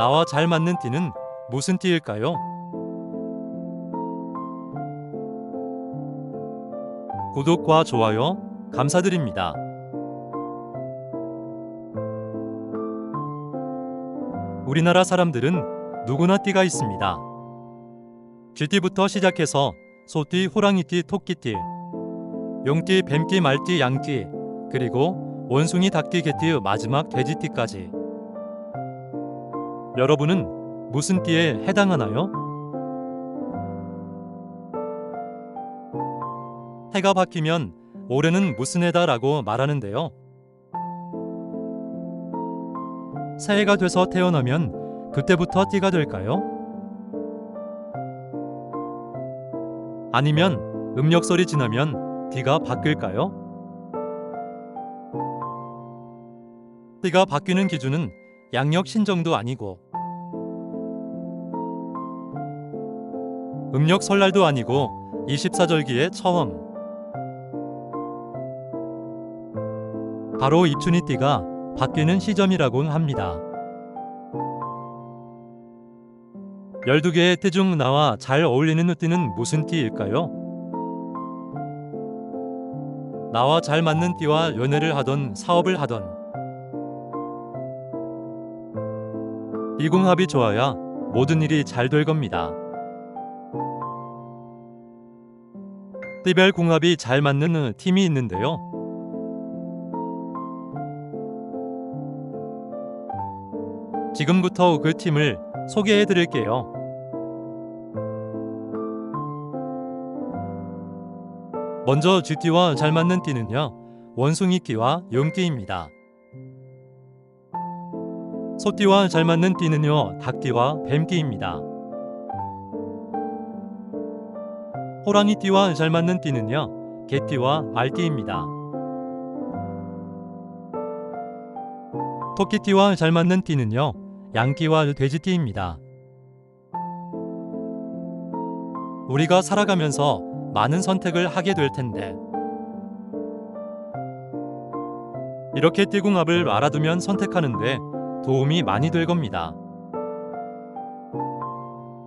나와 잘 맞는 띠는 무슨 띠일까요? 구독과 좋아요 감사드립니다. 우리나라 사람들은 누구나 띠가 있습니다. 쥐띠부터 시작해서 소띠, 호랑이띠, 토끼띠, 용띠, 뱀띠, 말띠, 양띠, 그리고 원숭이, 닭띠, 개띠의 마지막 돼지띠까지. 여러분은 무슨 띠에 해당하나요? 해가 바뀌면 올해는 무슨 해다라고 말하는데요. 새해가 돼서 태어나면 그때부터 띠가 될까요? 아니면 음력설이 지나면 띠가 바뀔까요? 띠가 바뀌는 기준은 양력 신정도 아니고 음력 설날도 아니고 24절기의 처음 바로 입춘이 띠가 바뀌는 시점이라고 합니다. 12개의 띠 중 나와 잘 어울리는 띠는 무슨 띠일까요? 나와 잘 맞는 띠와 연애를 하던 사업을 하던 이 궁합이 좋아야 모든 일이 잘 될 겁니다. 띠별 궁합이 잘 맞는 팀이 있는데요. 지금부터 그 팀을 소개해 드릴게요. 먼저 쥐띠와 잘 맞는 띠는요. 원숭이띠와 용띠입니다. 소띠와 잘 맞는 띠는요. 닭띠와 뱀띠입니다. 호랑이띠와 잘 맞는 띠는요. 개띠와 말띠입니다. 토끼띠와 잘 맞는 띠는요. 양띠와 돼지띠입니다. 우리가 살아가면서 많은 선택을 하게 될 텐데 이렇게 띠궁합을 알아두면 선택하는데 도움이 많이 될 겁니다.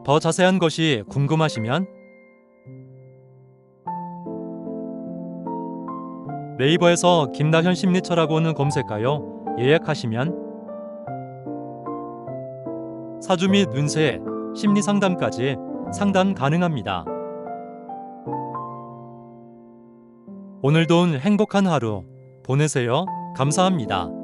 더 자세한 것이 궁금하시면 네이버에서 김나현 심리처라고는 검색하여 예약하시면 사주 및 운세, 심리 상담까지 상담 가능합니다. 오늘도 행복한 하루 보내세요. 감사합니다.